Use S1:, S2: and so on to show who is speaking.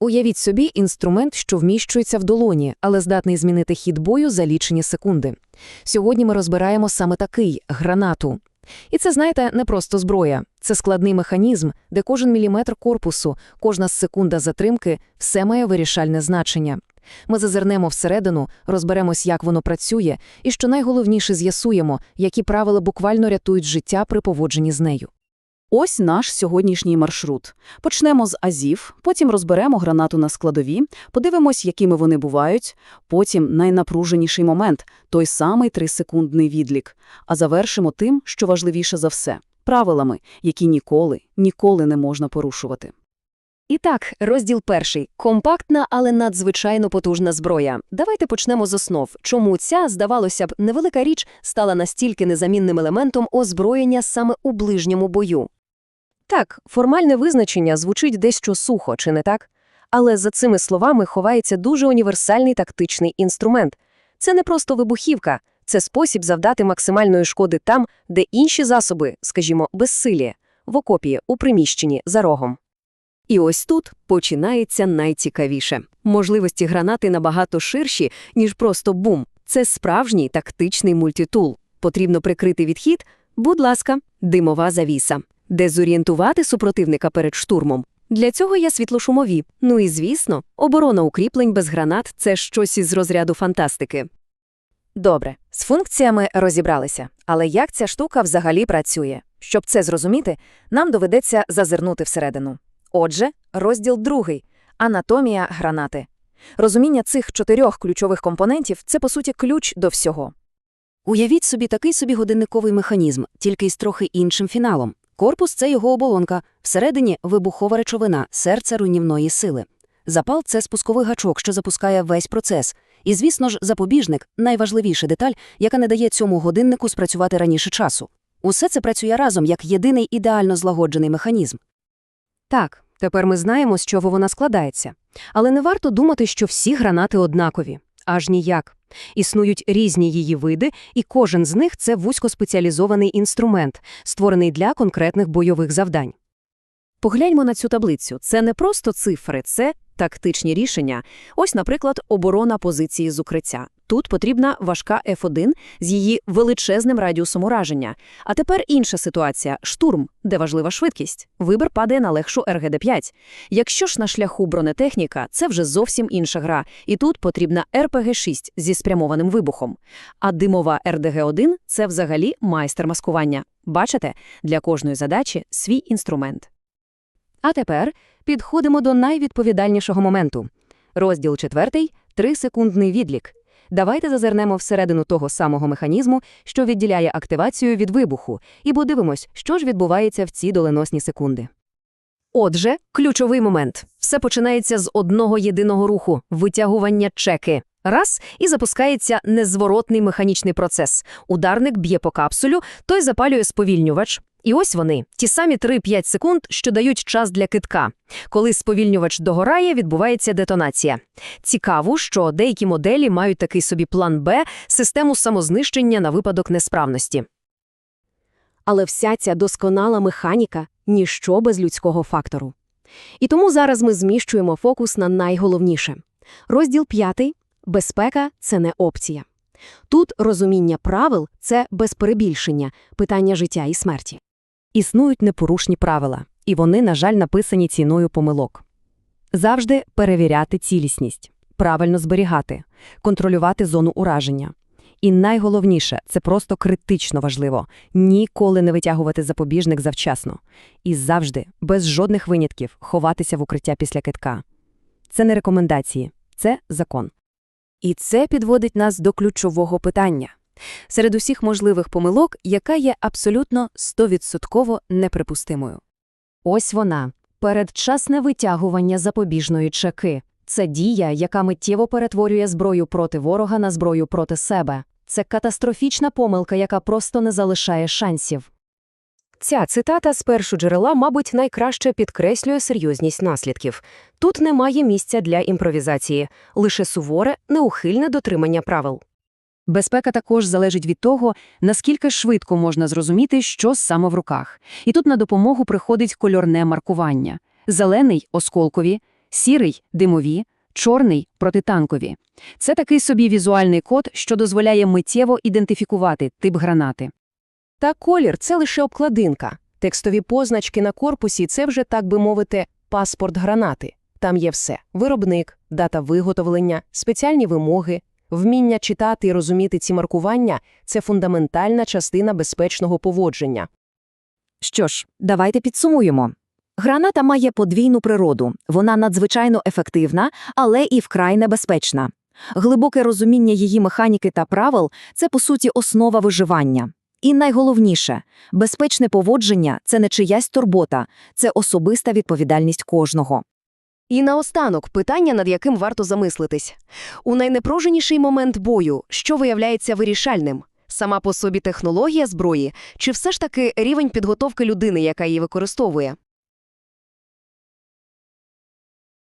S1: Уявіть собі інструмент, що вміщується в долоні, але здатний змінити хід бою за лічені секунди. Сьогодні ми розбираємо саме такий гранату. І це, знаєте, не просто зброя. Це складний механізм, де кожен міліметр корпусу, кожна секунда затримки – все має вирішальне значення. Ми зазирнемо всередину, розберемось, як воно працює, і, що найголовніше, з'ясуємо, які правила буквально рятують життя при поводженні з нею.
S2: Ось наш сьогоднішній маршрут. Почнемо з азів, потім розберемо гранату на складові, подивимось, якими вони бувають, потім найнапруженіший момент – той самий трисекундний відлік. А завершимо тим, що важливіше за все – правилами, які ніколи, ніколи не можна порушувати.
S3: І так, розділ перший. Компактна, але надзвичайно потужна зброя. Давайте почнемо з основ. Чому ця, здавалося б, невелика річ стала настільки незамінним елементом озброєння саме у ближньому бою? Так, формальне визначення звучить дещо сухо, чи не так? Але за цими словами ховається дуже універсальний тактичний інструмент. Це не просто вибухівка, це спосіб завдати максимальної шкоди там, де інші засоби, скажімо, безсилі, в окопі, у приміщенні, за рогом.
S4: І ось тут починається найцікавіше. Можливості гранати набагато ширші, ніж просто бум. Це справжній тактичний мультитул. Потрібно прикрити відхід, будь ласка, димова завіса. Дезорієнтувати супротивника перед штурмом. Для цього є світлошумові. Ну і, звісно, оборона укріплень без гранат – це щось із розряду фантастики.
S1: Добре, з функціями розібралися. Але як ця штука взагалі працює? Щоб це зрозуміти, нам доведеться зазирнути всередину. Отже, розділ другий – анатомія гранати. Розуміння цих чотирьох ключових компонентів – це, по суті, ключ до всього.
S4: Уявіть собі такий собі годинниковий механізм, тільки із трохи іншим фіналом. Корпус – це його оболонка, всередині – вибухова речовина, серце руйнівної сили. Запал – це спусковий гачок, що запускає весь процес. І, звісно ж, запобіжник – найважливіша деталь, яка не дає цьому годиннику спрацювати раніше часу. Усе це працює разом як єдиний ідеально злагоджений механізм.
S3: Так, тепер ми знаємо, з чого вона складається. Але не варто думати, що всі гранати однакові. Аж ніяк. Існують різні її види, і кожен з них – це вузькоспеціалізований інструмент, створений для конкретних бойових завдань.
S2: Погляньмо на цю таблицю. Це не просто цифри, це тактичні рішення. Ось, наприклад, оборона позиції з укриття. Тут потрібна важка F1 з її величезним радіусом ураження. А тепер інша ситуація – штурм, де важлива швидкість. Вибір падає на легшу РГД-5. Якщо ж на шляху бронетехніка, це вже зовсім інша гра, і тут потрібна РПГ-6 зі спрямованим вибухом. А димова РДГ-1 – це взагалі майстер маскування. Бачите, для кожної задачі свій інструмент.
S3: А тепер підходимо до найвідповідальнішого моменту. Розділ четвертий – трисекундний відлік. Давайте зазирнемо всередину того самого механізму, що відділяє активацію від вибуху, і подивимось, що ж відбувається в ці доленосні секунди. Отже, ключовий момент. Все починається з одного єдиного руху – витягування чеки. Раз – і запускається незворотний механічний процес. Ударник б'є по капсулю, той запалює сповільнювач. І ось вони, ті самі 3-5 секунд, що дають час для китка. Коли сповільнювач догорає, відбувається детонація. Цікаво, що деякі моделі мають такий собі план Б – систему самознищення на випадок несправності. Але вся ця досконала механіка – ніщо без людського фактору. І тому зараз ми зміщуємо фокус на найголовніше. Розділ п'ятий – безпека – це не опція. Тут розуміння правил – це без перебільшення, питання життя і смерті. Існують непорушні правила, і вони, на жаль, написані ціною помилок. Завжди перевіряти цілісність, правильно зберігати, контролювати зону ураження. І найголовніше, це просто критично важливо – ніколи не витягувати запобіжник завчасно. І завжди, без жодних винятків, ховатися в укриття після китка. Це не рекомендації, це закон. І це підводить нас до ключового питання. Серед усіх можливих помилок, яка є абсолютно 100% неприпустимою. Ось вона – передчасне витягування запобіжної чеки. Це дія, яка миттєво перетворює зброю проти ворога на зброю проти себе. Це катастрофічна помилка, яка просто не залишає шансів. Ця цитата з першоджерела, мабуть, найкраще підкреслює серйозність наслідків. Тут немає місця для імпровізації, лише суворе, неухильне дотримання правил. Безпека також залежить від того, наскільки швидко можна зрозуміти, що саме в руках. І тут на допомогу приходить кольорне маркування. Зелений – осколкові,
S5: Сірий – димові, чорний – протитанкові. Це такий собі візуальний код, що дозволяє миттєво ідентифікувати тип гранати.
S3: Та колір – це лише обкладинка. Текстові позначки на корпусі – це вже, так би мовити, паспорт гранати. Там є все – виробник, дата виготовлення, спеціальні вимоги. Вміння читати і розуміти ці маркування – це фундаментальна частина безпечного поводження.
S6: Що ж, давайте підсумуємо. Граната має подвійну природу. Вона надзвичайно ефективна, але і вкрай небезпечна. Глибоке розуміння її механіки та правил – це, по суті, основа виживання. І найголовніше – безпечне поводження – це не чиясь турбота, це особиста відповідальність кожного.
S3: І наостанок питання, над яким варто замислитись. У найнепруженіший момент бою, що виявляється вирішальним? Сама по собі технологія зброї, чи все ж таки рівень підготовки людини, яка її використовує?